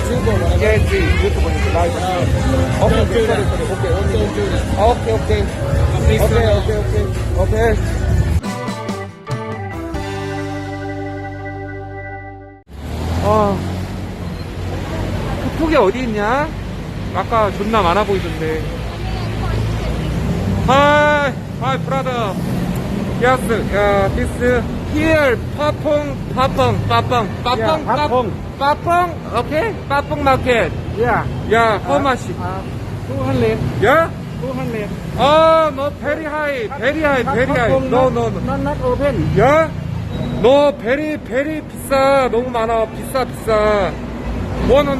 Yes, YouTube is live now. Okay, okay, sorry, sorry. Okay, okay, okay, okay, okay, okay, okay, okay. 아, 폭이 어디 있냐? 아까 존나 많아 보이던데. Hi, hi, brother. Yes, uh, this here, 파펑, 파펑, 파펑, 파펑, 파펑. Papong, okay, Papong market. Yeah. Yeah, how much? Uh, 200. Yeah? 200. Oh, no, very high, very high, very high. No, no, no. Not, not open. 야? 너 베리 베리 비싸 너무 많아 비싸 비싸 100너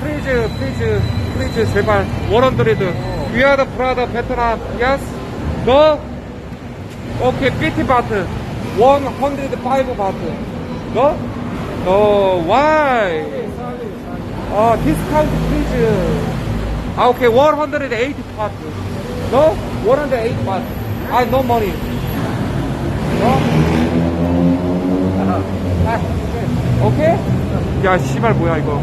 프리즈 프리즈 프리즈 제발 100 위아더 프라더 베트남 예스 너 오케이 50 바트 105 바트 이거? 어, why? 어, discount please. 아, 오케이. 180 baht. 너? 108 baht. 아, no money. 너? 아, 오케이? 야, 씨발 뭐야 이거.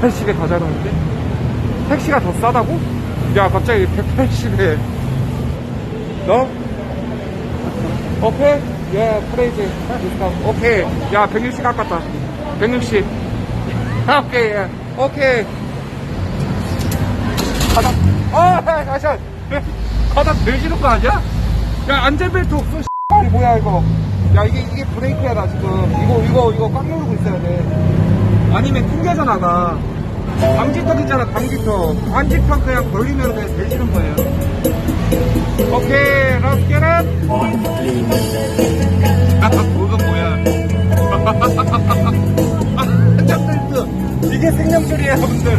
180에 다 자르는데? 택시가 더 싸다고? 야, 갑자기 180에. 너? 오케이? 예, 프레이즈. 오케이. 야, 160 깎았다. 160. 오케이, 예. 오케이. 가다. 어, 가자. 가다 내지는 거 아니야? 야 안전벨트 없어 씨 뭐야 이거 야 이게 이게 브레이크야 나 지금 이거 이거 이거 꽉 누르고 있어야 돼 아니면 튕겨져 나 가 방지턱 있잖아 방지턱 방지턱 그냥 걸리면 그냥 내지는 거예요 오케이 겟 아, 그거 뭐야 안전벨트 이게 생명줄이에요 여러분들.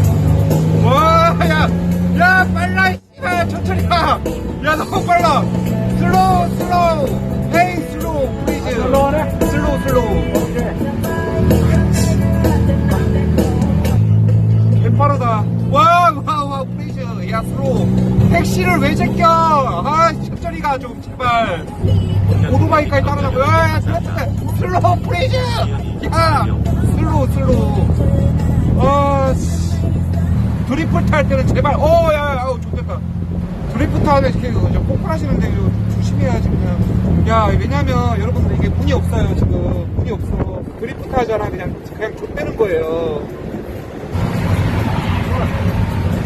와야 야 빨라 이 씨발 천천히 가야 너무 빨라 천천히 가좀 제발. 오토바이까지 따라가고 야 슬로우 플리즈. 야 슬로우 슬로우. 아 씨. 드리프트 할 때는 제발. 어야 아우 좋겠다. 드리프트 하면 이렇게 폭발하시는데 조심해야지 그냥 야 왜냐면 여러분들 이게 문이 없어요 지금. 문이 없어. 드리프트 하잖아 그냥. 그냥 좆되는 거예요.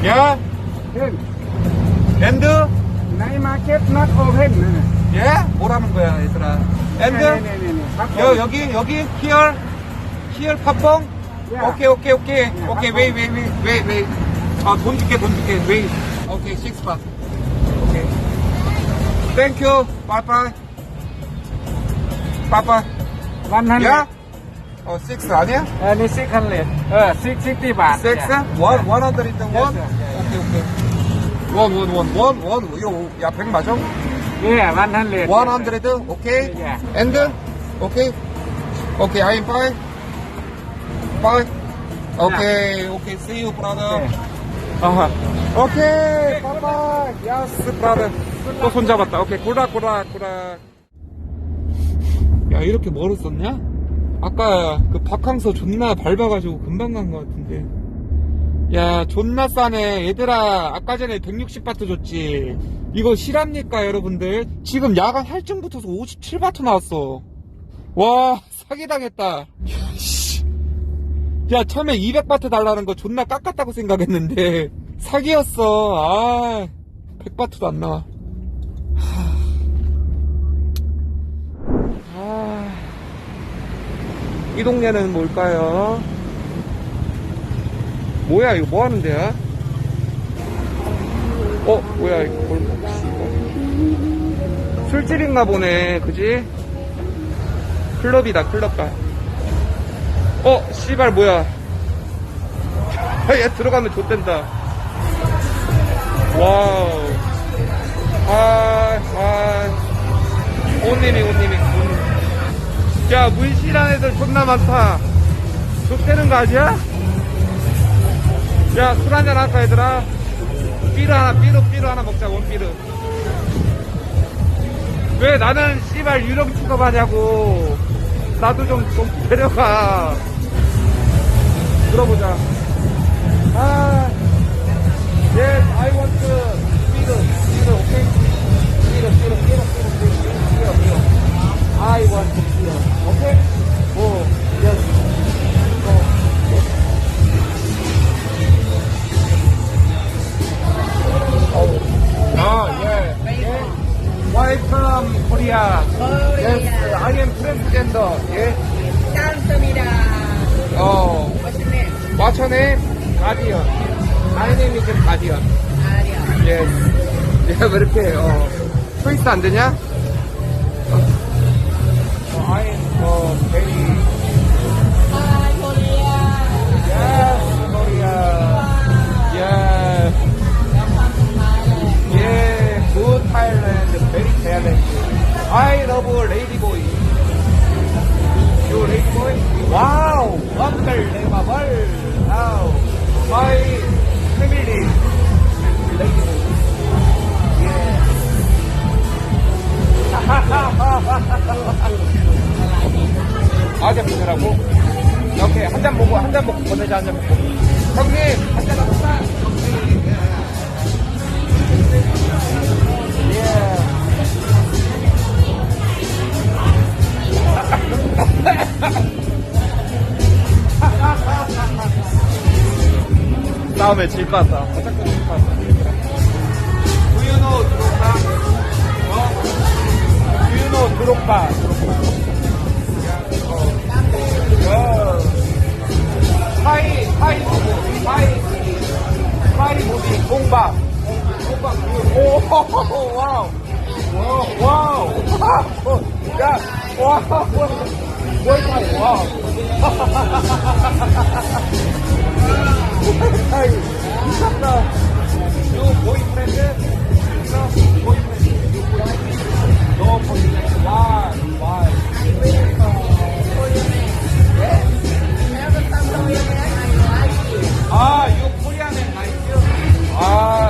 야 앤드 Thai market not open. 예? 뭐라는 거야, 얘들아. And 여, 여기, 여기, here, here, 팥봉? Yeah. 오케이, 오케이, 오케이. 오케이, wait, wait, wait, wait, wait. 아, 돈 줄게, 돈 줄게, wait. 오케이, six pack. 오케이. Thank you, bye bye. Bye bye. 100. Yeah? 어, six 아니야? 아니, 600. 어, 660 baht. Six? One, one hundred and one? 오케이, 오케이. 원 원 원 원원. 이거 야100 맞아? Yeah, 100. 원 헌드리드 오케이. Yeah. 앤드 오케이. 오케이 아임 빠이 빠이 오케이 오케이. See you brother. 아하 오케이 빠이빠이. 야스 브라더 또 손잡았다. 오케이 구라 구라 구라. 야 이렇게 멀었었냐? 아까 그 박항서 존나 밟아가지고 금방 간 것 같은데 야 존나 싸네. 얘들아 아까 전에 160바트 줬지. 이거 실합니까 여러분들? 지금 야간 할증 붙어서 57바트 나왔어. 와 사기당했다. 야, 처음에 200바트 달라는 거 존나 깎았다고 생각했는데 사기였어. 아 100바트도 안 나와. 아, 이 동네는 뭘까요? 뭐야 이거 뭐 하는 데야? 어 뭐야 이거 이거 술집인가 보네 그지? 클럽이다 클럽가 어 씨발 뭐야 얘 들어가면 좆된다 와우 아, 아, 온님이, 온님이, 온님. 야, 문실한 애들 존나 많다. 족되는 거 아니야? 야, 술 한잔 할까, 얘들아? 삐루 하나, 삐루, 삐루 하나 먹자, 원삐루. 왜 나는 씨발 유령 취급하냐고. 나도 좀, 좀 데려가. 들어보자. 아, yes, I want speed, Guardian. My name is Guardian. 아리아. Yes. 야, 왜 이렇게, 어, 트위스 안 되냐? 어, I'm, 어, very, Hi, Korea. yes, Korea. Yeah. Yeah, good Thailand, very Thailand. I love lady boy. You lady boy? Wow, unbelievable. Wow. My family. Yeah. 아재 보내라고? 오케이, 한잔 먹고, 한잔 먹고 보내자, 한잔 먹고. 형님, 한잔 합시다. 예. 다음에 질것 같다. 우유노 드롭바. 어? 우유노. 드롭바. 어. 하이, 하이 무비, 하이, 하이 무비, 공박. 공박, 오, 와우. 와우, 와우. 와우. 야, 와우. 월파이, 와우. 아, 요 코리안의 나이스? 아, 아,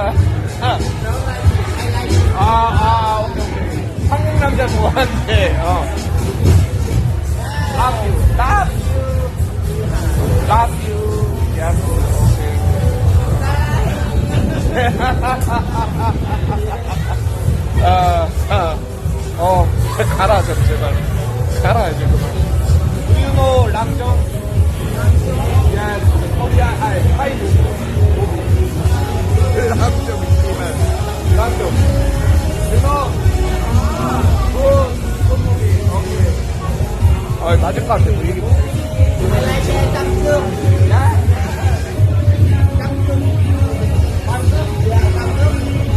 아, 맞을 것 같아, 깜금.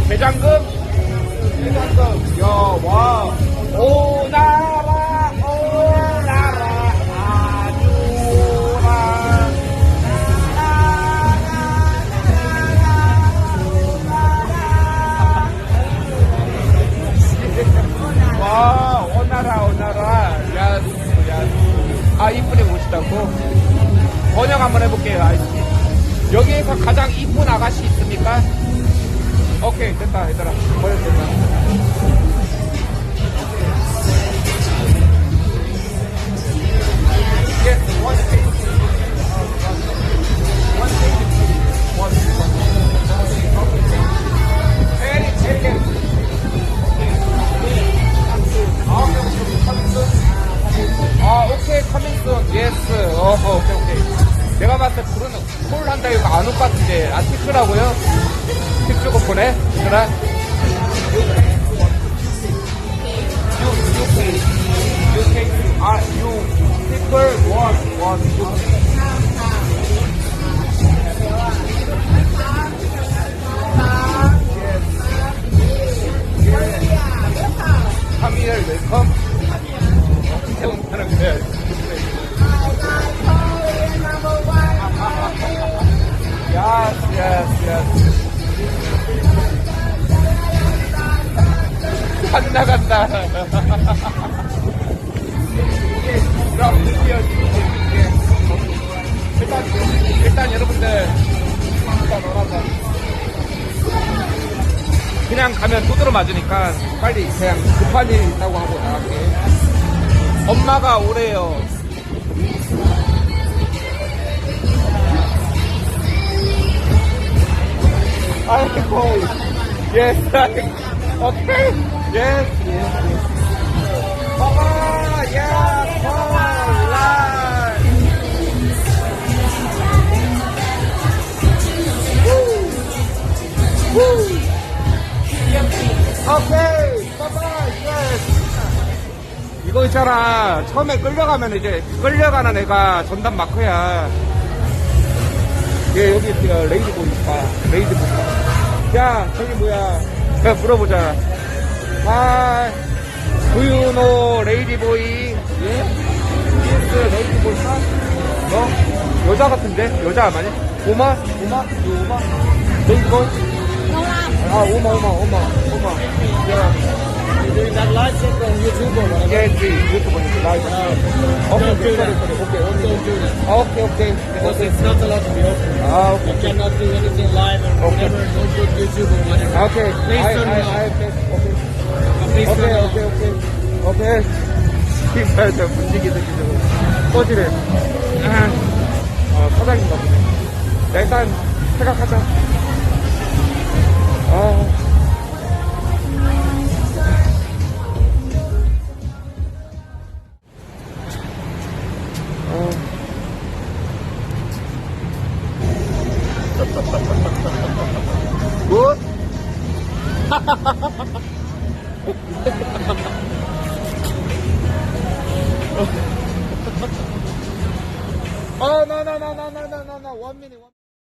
대장금? 대장금. 야, 와. 오나 이쁜이 오시다고? 번역 한번 해볼게요, 아이씨. 여기에서 가장 이쁜 아가씨 있습니까? 오케이 됐다 얘들아 버려 됐다 Yes, one page. One please. One, one. 같은데 아티크라고요? 팁 주고 보내? 얘들아 아, you 안 나간다. 그럼 드디어 일단 일단 여러분들 그냥 가면 두드러 맞으니까 빨리 그냥 급한 일 있다고 하고 나갈게. 엄마가 오래요. 아이고, yes, okay, yes, yes, yes. 봐봐, 야, 라 오케이, 봐봐, yes. 이거 있잖아. 처음에 끌려가면 이제 끌려가는 애가 전담 마크야. 얘 여기 있어 레이드보이 있다. 레이드보이. 야, 저기 뭐야. 야, 물어보자. 아, know 레이디보이? 예? yes, 레이디보이 사? 너? 여자 같은데? 여자 아마니? 오마? 오마? 이 오마? 레이디보이? 아, 오마, 오마, 오마, 오마. 야. doing that live set on YouTube or whatever? Yeah, it's YouTube live. Uh, okay, okay, okay, okay, okay, okay. Because it's not allowed to be open. Ah, okay. You cannot do anything live or okay. whatever. Don't put YouTube or whatever. Okay. Please I, turn I, it off. I, okay, okay. Please okay, turn okay, it okay, off. okay. Okay. 이발 저 분위기 느끼고 꺼지래. 어, 사장인가 보네. 일단 생각하자. 아. 哈哈哈哈哈哈。